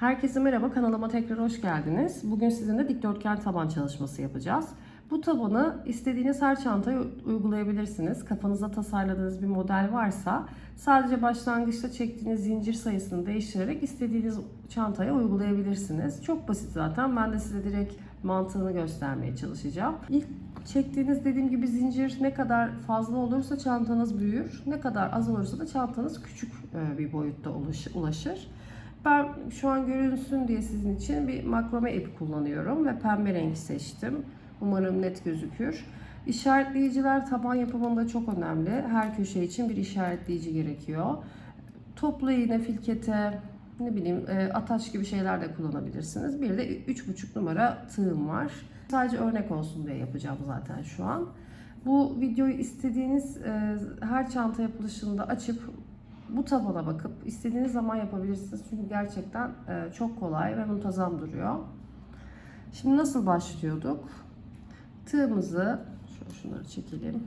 Herkese merhaba, kanalıma tekrar hoş geldiniz. Bugün sizinle dikdörtgen taban çalışması yapacağız. Bu tabanı istediğiniz her çantaya uygulayabilirsiniz. Kafanıza tasarladığınız bir model varsa sadece başlangıçta çektiğiniz zincir sayısını değiştirerek istediğiniz çantaya uygulayabilirsiniz. Çok basit zaten. Ben de size direkt mantığını göstermeye çalışacağım. İlk çektiğiniz dediğim gibi zincir ne kadar fazla olursa çantanız büyür. Ne kadar az olursa da çantanız küçük e, bir boyutta ulaşır. Ben şu an görünsün diye sizin için bir makrame ip kullanıyorum ve pembe renk seçtim. Umarım net gözükür. İşaretleyiciler taban yapımında çok önemli. Her köşe için bir işaretleyici gerekiyor. Toplu iğne, filkete, ne bileyim e, ataç gibi şeyler de kullanabilirsiniz. Bir de 3,5 numara tığım var. Sadece örnek olsun diye yapacağım zaten şu an. Bu videoyu istediğiniz e, her çanta yapılışında açıp bu tabana bakıp istediğiniz zaman yapabilirsiniz. Çünkü gerçekten e, çok kolay ve muntazam duruyor. Şimdi nasıl başlıyorduk? Tığımızı şöyle şunları çekelim.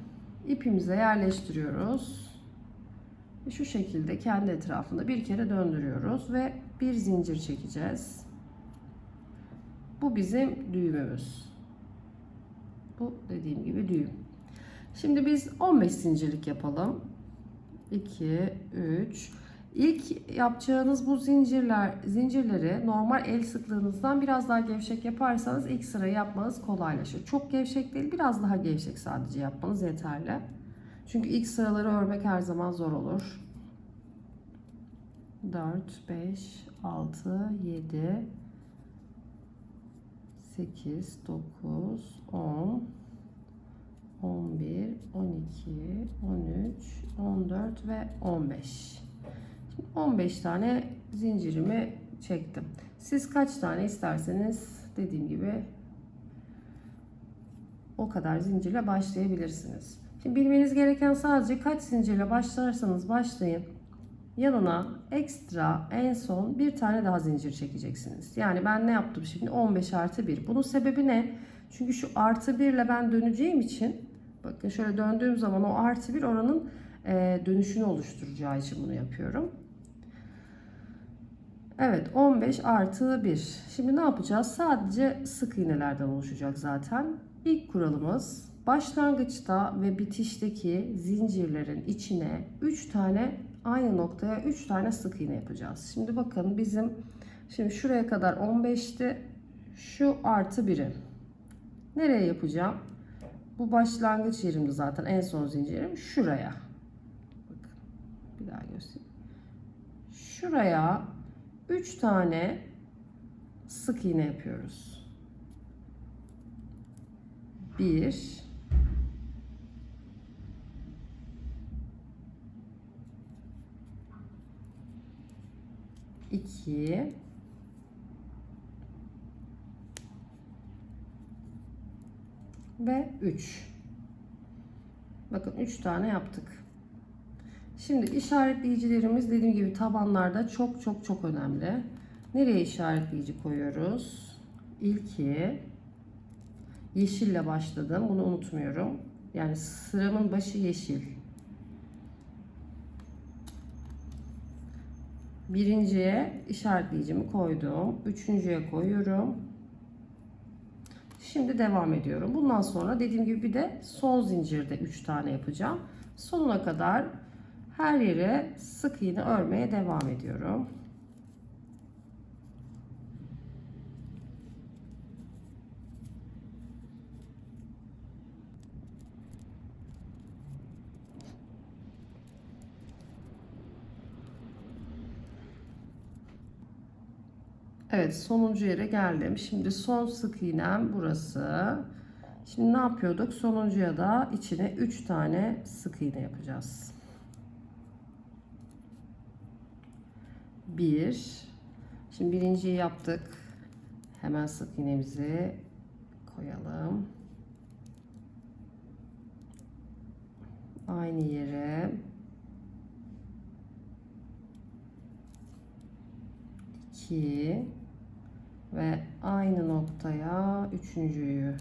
İpimize yerleştiriyoruz. Ve şu şekilde kendi etrafında bir kere döndürüyoruz ve bir zincir çekeceğiz. Bu bizim düğümümüz. Bu dediğim gibi düğüm. Şimdi biz 15 zincirlik yapalım. 2, 3. İlk yapacağınız bu zincirler, zincirleri normal el sıklığınızdan biraz daha gevşek yaparsanız ilk sırayı yapmanız kolaylaşır. Çok gevşek değil, biraz daha gevşek sadece yapmanız yeterli. Çünkü ilk sıraları örmek her zaman zor olur. 4, 5, 6, 7, 8, 9, 10, 11, 12, 13, 14 ve 15. Şimdi 15 tane zincirimi çektim. Siz kaç tane isterseniz dediğim gibi o kadar zincirle başlayabilirsiniz. Şimdi bilmeniz gereken sadece kaç zincirle başlarsanız başlayın. Yanına ekstra en son bir tane daha zincir çekeceksiniz. Yani ben ne yaptım şimdi 15 artı 1. Bunun sebebi ne? Çünkü şu artı 1 ile ben döneceğim için bakın şöyle döndüğüm zaman o artı 1 oranın e, dönüşünü oluşturacağı için bunu yapıyorum. Evet 15 artı 1. Şimdi ne yapacağız? Sadece sık iğnelerden oluşacak zaten. İlk kuralımız başlangıçta ve bitişteki zincirlerin içine 3 tane aynı noktaya 3 tane sık iğne yapacağız. Şimdi bakın bizim şimdi şuraya kadar 15'ti. Şu artı 1'i. Nereye yapacağım? Bu başlangıç yerimdi zaten en son zincirim şuraya. Bir daha göstereyim. Şuraya 3 tane sık iğne yapıyoruz. 1 2 ve 3. Bakın 3 tane yaptık. Şimdi işaretleyicilerimiz dediğim gibi tabanlarda çok çok çok önemli. Nereye işaretleyici koyuyoruz? İlki yeşille başladım. Bunu unutmuyorum. Yani sıramın başı yeşil. Birinciye işaretleyicimi koydum. Üçüncüye koyuyorum. Şimdi devam ediyorum. Bundan sonra dediğim gibi bir de son zincirde 3 tane yapacağım. Sonuna kadar her yere sık iğne örmeye devam ediyorum. Evet sonuncu yere geldim. Şimdi son sık iğnem burası. Şimdi ne yapıyorduk? Sonuncuya da içine 3 tane sık iğne yapacağız. 1 Şimdi birinciyi yaptık. Hemen sık iğnemizi koyalım. Aynı yere 2 ve aynı noktaya üçüncüyü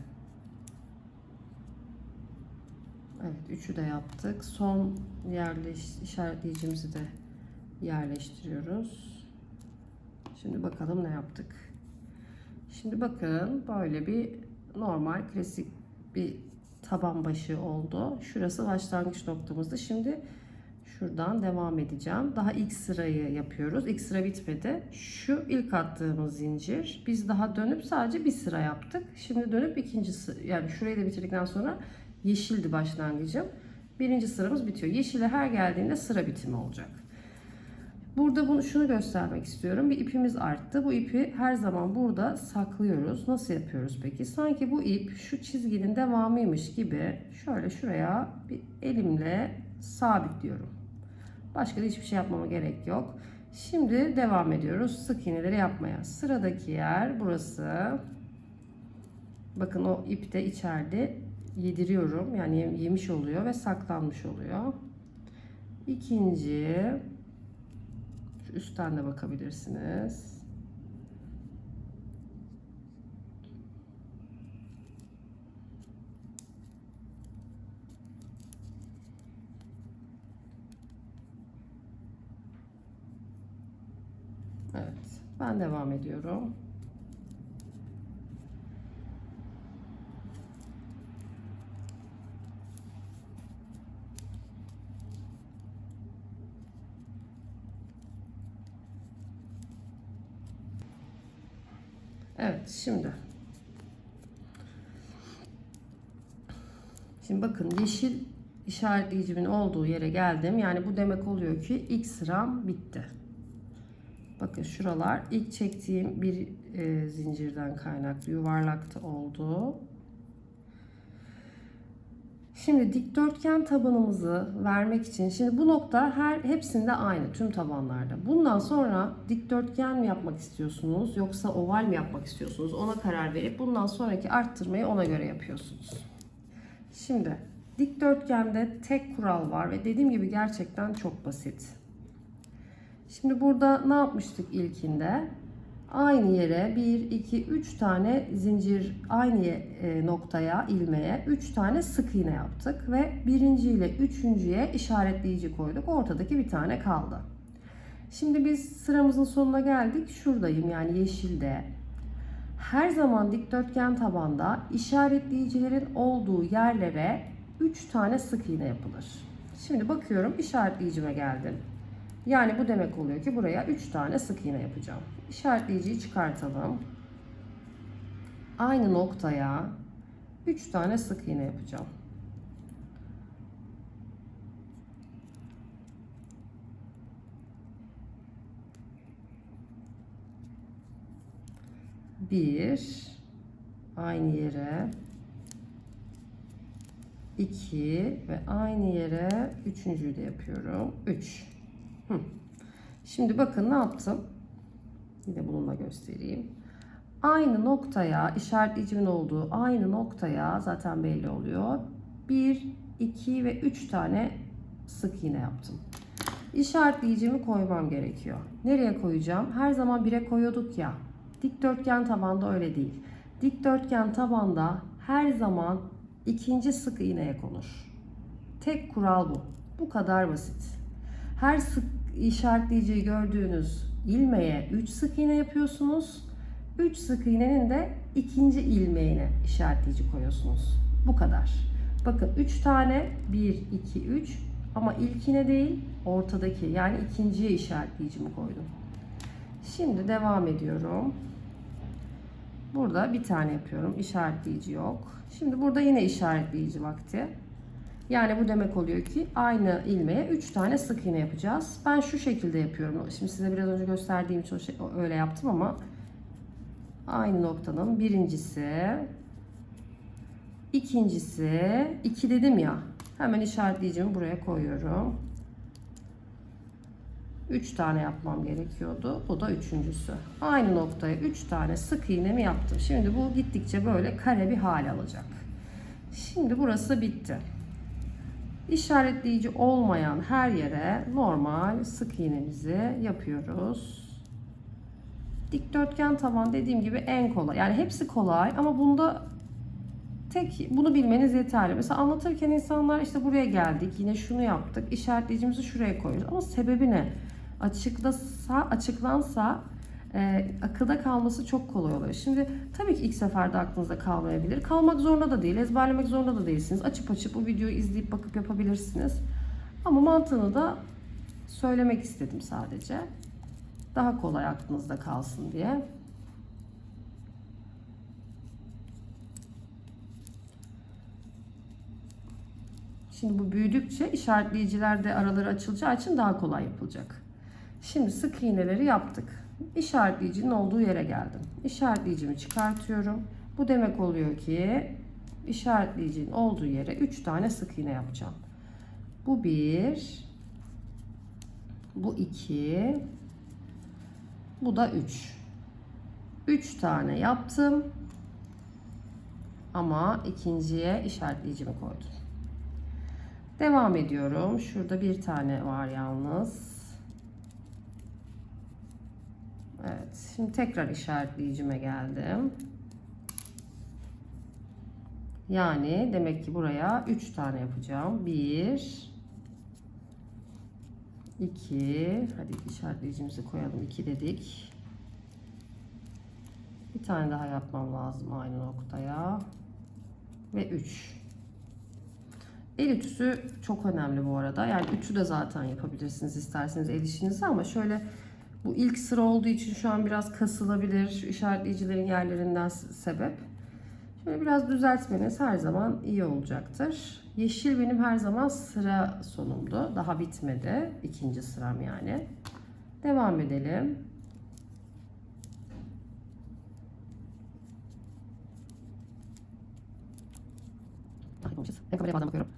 Evet üçü de yaptık. Son yerleş işaretleyicimizi de yerleştiriyoruz. Şimdi bakalım ne yaptık. Şimdi bakın böyle bir normal klasik bir taban başı oldu. Şurası başlangıç noktamızdı. Şimdi şuradan devam edeceğim. Daha ilk sırayı yapıyoruz. İlk sıra bitmedi. Şu ilk attığımız zincir. Biz daha dönüp sadece bir sıra yaptık. Şimdi dönüp ikinci yani şurayı da bitirdikten sonra yeşildi başlangıcım. Birinci sıramız bitiyor. Yeşile her geldiğinde sıra bitimi olacak. Burada bunu şunu göstermek istiyorum. Bir ipimiz arttı. Bu ipi her zaman burada saklıyoruz. Nasıl yapıyoruz peki? Sanki bu ip şu çizginin devamıymış gibi şöyle şuraya bir elimle sabitliyorum. Başka da hiçbir şey yapmama gerek yok. Şimdi devam ediyoruz sık iğneleri yapmaya. Sıradaki yer burası. Bakın o ip de içeride yediriyorum. Yani yemiş oluyor ve saklanmış oluyor. İkinci şu üstten de bakabilirsiniz. Evet, ben devam ediyorum. Evet, şimdi. Şimdi bakın yeşil işaretleyicimin olduğu yere geldim. Yani bu demek oluyor ki ilk sıram bitti. Bakın şuralar ilk çektiğim bir e, zincirden kaynaklı yuvarlakta oldu. Şimdi dikdörtgen tabanımızı vermek için şimdi bu nokta her hepsinde aynı tüm tabanlarda. Bundan sonra dikdörtgen mi yapmak istiyorsunuz yoksa oval mi yapmak istiyorsunuz ona karar verip bundan sonraki arttırmayı ona göre yapıyorsunuz. Şimdi dikdörtgende tek kural var ve dediğim gibi gerçekten çok basit. Şimdi burada ne yapmıştık ilkinde? Aynı yere 1, 2, 3 tane zincir aynı e, noktaya ilmeğe 3 tane sık iğne yaptık ve birinci ile üçüncüye işaretleyici koyduk. Ortadaki bir tane kaldı. Şimdi biz sıramızın sonuna geldik. Şuradayım yani yeşilde. Her zaman dikdörtgen tabanda işaretleyicilerin olduğu yerlere 3 tane sık iğne yapılır. Şimdi bakıyorum işaretleyicime geldim. Yani bu demek oluyor ki buraya 3 tane sık iğne yapacağım. İşaretleyiciyi çıkartalım. Aynı noktaya 3 tane sık iğne yapacağım. Bir, aynı yere, iki ve aynı yere üçüncüyü de yapıyorum. Üç. Hı. Şimdi bakın ne yaptım? Yine bununla göstereyim. Aynı noktaya işaretleyicimin olduğu aynı noktaya zaten belli oluyor. 1, 2 ve 3 tane sık iğne yaptım. İşaretleyicimi koymam gerekiyor. Nereye koyacağım? Her zaman 1'e koyuyorduk ya. Dikdörtgen tabanda öyle değil. Dikdörtgen tabanda her zaman ikinci sık iğneye konur. Tek kural bu. Bu kadar basit. Her sık işaretleyiciyi gördüğünüz ilmeğe 3 sık iğne yapıyorsunuz. 3 sık iğnenin de ikinci ilmeğine işaretleyici koyuyorsunuz. Bu kadar. Bakın 3 tane 1, 2, 3 ama ilkine değil ortadaki yani ikinciye işaretleyicimi koydum. Şimdi devam ediyorum. Burada bir tane yapıyorum. İşaretleyici yok. Şimdi burada yine işaretleyici vakti. Yani bu demek oluyor ki aynı ilmeğe 3 tane sık iğne yapacağız. Ben şu şekilde yapıyorum. Şimdi size biraz önce gösterdiğim için şey, öyle yaptım ama aynı noktanın birincisi, ikincisi, iki dedim ya. Hemen işaretleyicimi buraya koyuyorum. 3 tane yapmam gerekiyordu. Bu da üçüncüsü. Aynı noktaya 3 tane sık iğnemi yaptım. Şimdi bu gittikçe böyle kare bir hal alacak. Şimdi burası bitti. İşaretleyici olmayan her yere normal sık iğnemizi yapıyoruz. Dikdörtgen taban dediğim gibi en kolay. Yani hepsi kolay ama bunda tek bunu bilmeniz yeterli. Mesela anlatırken insanlar işte buraya geldik, yine şunu yaptık, işaretleyicimizi şuraya koyuyoruz. Ama sebebi ne? Açıklasa, açıklansa e, akılda kalması çok kolay oluyor. Şimdi tabii ki ilk seferde aklınızda kalmayabilir. Kalmak zorunda da değil, ezberlemek zorunda da değilsiniz. Açıp açıp bu videoyu izleyip bakıp yapabilirsiniz. Ama mantığını da söylemek istedim sadece. Daha kolay aklınızda kalsın diye. Şimdi bu büyüdükçe işaretleyiciler de araları açılacağı için daha kolay yapılacak. Şimdi sık iğneleri yaptık. İşaretleyicinin olduğu yere geldim. İşaretleyicimi çıkartıyorum. Bu demek oluyor ki işaretleyicinin olduğu yere 3 tane sık iğne yapacağım. Bu 1 bu 2 bu da 3. 3 tane yaptım. Ama ikinciye işaretleyicimi koydum. Devam ediyorum. Şurada bir tane var yalnız. Evet. Şimdi tekrar işaretleyicime geldim. Yani demek ki buraya 3 tane yapacağım. 1 2 Hadi işaretleyicimizi koyalım. 2 dedik. Bir tane daha yapmam lazım aynı noktaya. Ve 3. El ütüsü çok önemli bu arada. Yani ütü de zaten yapabilirsiniz isterseniz el işinizi ama şöyle bu ilk sıra olduğu için şu an biraz kasılabilir. Şu işaretleyicilerin yerlerinden sebep. Şöyle biraz düzeltmeniz her zaman iyi olacaktır. Yeşil benim her zaman sıra sonumdu. Daha bitmedi. İkinci sıram yani. Devam edelim. Yapamamışız. Ben kameraya bazen bakıyorum.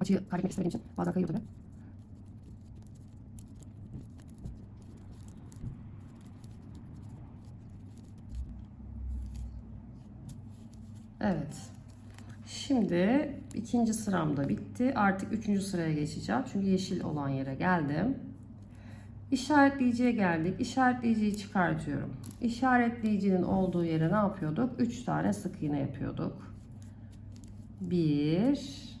Açıyı kaybetmek istemediğim için bazen kayıyor tabii. Evet. Şimdi ikinci sıram da bitti. Artık üçüncü sıraya geçeceğim. Çünkü yeşil olan yere geldim. İşaretleyiciye geldik. İşaretleyiciyi çıkartıyorum. İşaretleyicinin olduğu yere ne yapıyorduk? 3 tane sık iğne yapıyorduk. 1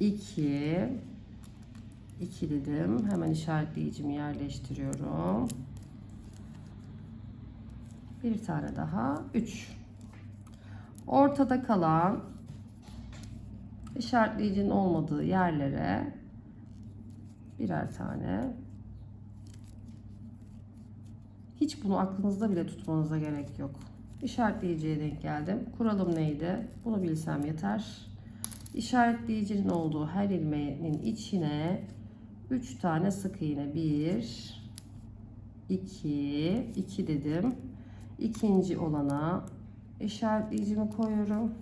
2 2 dedim. Hemen işaretleyicimi yerleştiriyorum. Bir tane daha. 3. Ortada kalan işaretleyicinin olmadığı yerlere birer tane hiç bunu aklınızda bile tutmanıza gerek yok. İşaretleyiciye denk geldim. Kuralım neydi? Bunu bilsem yeter. İşaretleyicinin olduğu her ilmeğinin içine 3 tane sık iğne. 1 2 2 dedim. İkinci olana işaretleyicimi koyuyorum.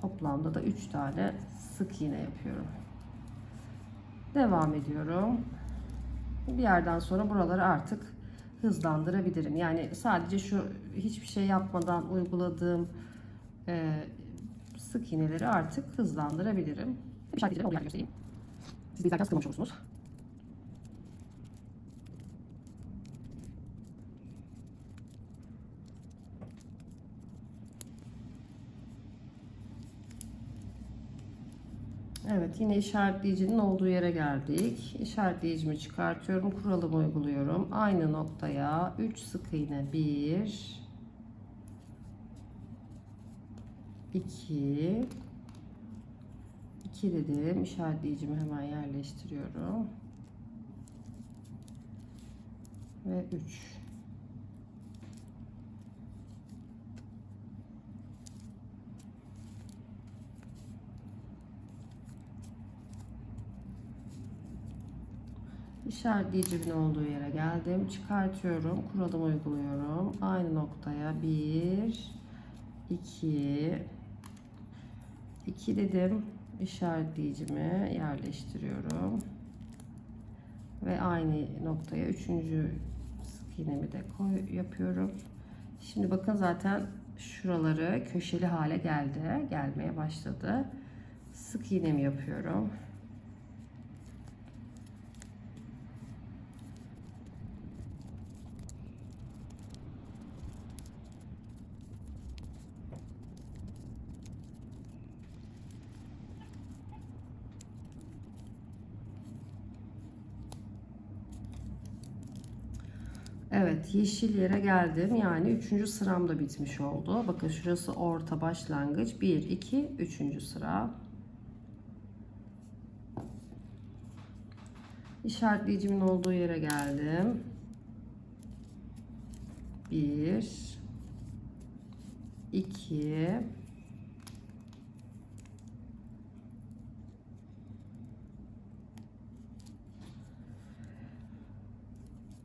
Toplamda da 3 tane sık iğne yapıyorum. Devam ediyorum. Bir yerden sonra buraları artık hızlandırabilirim. Yani sadece şu hiçbir şey yapmadan uyguladığım e, sık iğneleri artık hızlandırabilirim. Olduğu yerde göstereyim. Siz izlerken sıkılmamış olursunuz. Evet yine işaretleyicinin olduğu yere geldik. İşaretleyicimi çıkartıyorum. Kuralımı uyguluyorum. Aynı noktaya 3 sık iğne 1 2 2 dedim. İşaretleyicimi hemen yerleştiriyorum. Ve 3 İşaretleyicimin olduğu yere geldim. Çıkartıyorum. Kuralımı uyguluyorum. Aynı noktaya 1 2 2 dedim. İşaretleyicimi yerleştiriyorum. Ve aynı noktaya üçüncü sık iğnemi de koy yapıyorum. Şimdi bakın zaten şuraları köşeli hale geldi. Gelmeye başladı. Sık iğnemi yapıyorum. Evet yeşil yere geldim. Yani üçüncü sıram da bitmiş oldu. Bakın şurası orta başlangıç. 1, 2, üçüncü sıra. İşaretleyicimin olduğu yere geldim. 1, 2,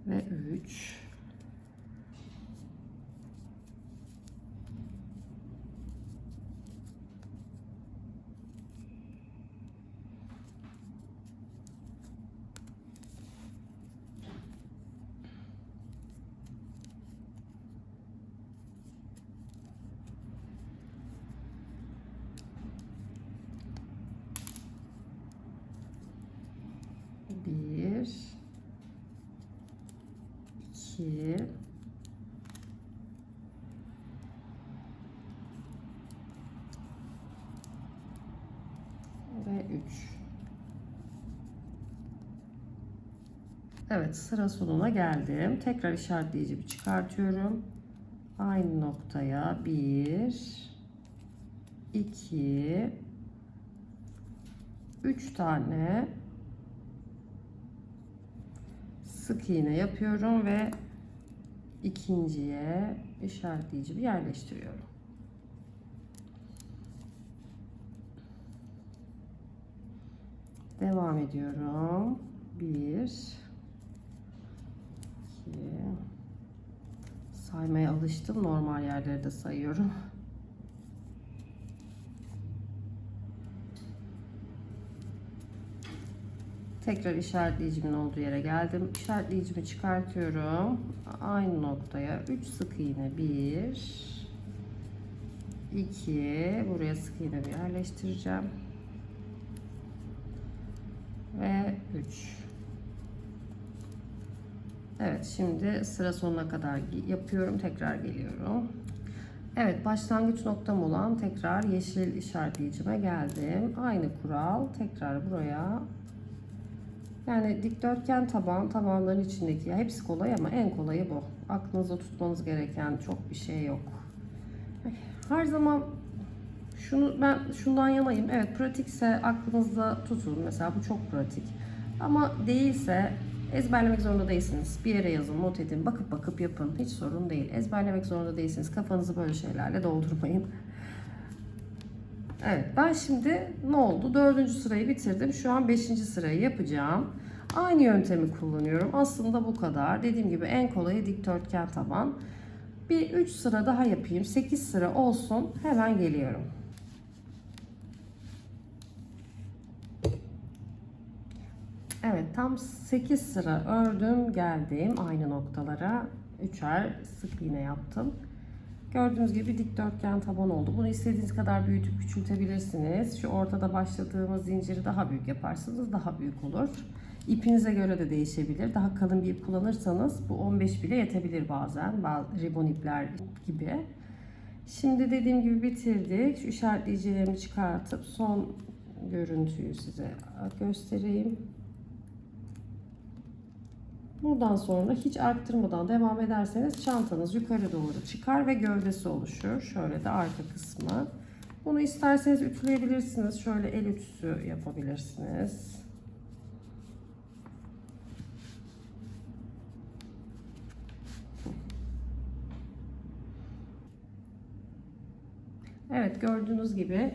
ve 3 bir iki ve üç. Evet sıra sonuna geldim. Tekrar işaretleyicimi çıkartıyorum. Aynı noktaya bir, iki, üç tane sık iğne yapıyorum ve ikinciye işaretleyicimi yerleştiriyorum. Devam ediyorum. Bir, iki, saymaya alıştım. Normal yerleri de sayıyorum. Tekrar işaretleyicimin olduğu yere geldim. İşaretleyicimi çıkartıyorum. Aynı noktaya 3 sık iğne 1 2 buraya sık iğne bir yerleştireceğim. Ve 3 Evet şimdi sıra sonuna kadar yapıyorum. Tekrar geliyorum. Evet başlangıç noktam olan tekrar yeşil işaretleyicime geldim. Aynı kural tekrar buraya yani dikdörtgen taban, tabanların içindeki hepsi kolay ama en kolayı bu. Aklınızda tutmanız gereken çok bir şey yok. Her zaman şunu ben şundan yanayım. Evet pratikse aklınızda tutun. Mesela bu çok pratik. Ama değilse ezberlemek zorunda değilsiniz. Bir yere yazın, not edin, bakıp bakıp yapın. Hiç sorun değil. Ezberlemek zorunda değilsiniz. Kafanızı böyle şeylerle doldurmayın. Evet ben şimdi ne oldu? Dördüncü sırayı bitirdim. Şu an beşinci sırayı yapacağım. Aynı yöntemi kullanıyorum. Aslında bu kadar. Dediğim gibi en kolayı dikdörtgen taban. Bir 3 sıra daha yapayım. 8 sıra olsun. Hemen geliyorum. Evet tam 8 sıra ördüm geldim aynı noktalara. Üçer sık iğne yaptım. Gördüğünüz gibi dikdörtgen taban oldu. Bunu istediğiniz kadar büyütüp küçültebilirsiniz. Şu ortada başladığımız zinciri daha büyük yaparsanız daha büyük olur. İpinize göre de değişebilir. Daha kalın bir ip kullanırsanız bu 15 bile yetebilir bazen. Bazı ribon ipler gibi. Şimdi dediğim gibi bitirdik. Şu işaretleyicilerimi çıkartıp son görüntüyü size göstereyim. Buradan sonra hiç arttırmadan devam ederseniz çantanız yukarı doğru çıkar ve gövdesi oluşur. Şöyle de arka kısmı. Bunu isterseniz ütüleyebilirsiniz. Şöyle el ütüsü yapabilirsiniz. Evet gördüğünüz gibi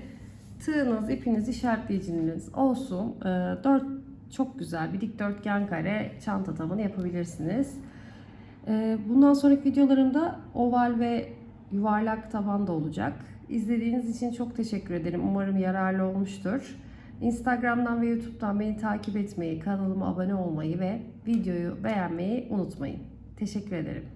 tığınız, ipiniz, işaretleyiciniz olsun. 4 çok güzel bir dikdörtgen kare çanta tabanı yapabilirsiniz. Ee, bundan sonraki videolarımda oval ve yuvarlak taban da olacak. İzlediğiniz için çok teşekkür ederim. Umarım yararlı olmuştur. Instagram'dan ve YouTube'dan beni takip etmeyi, kanalıma abone olmayı ve videoyu beğenmeyi unutmayın. Teşekkür ederim.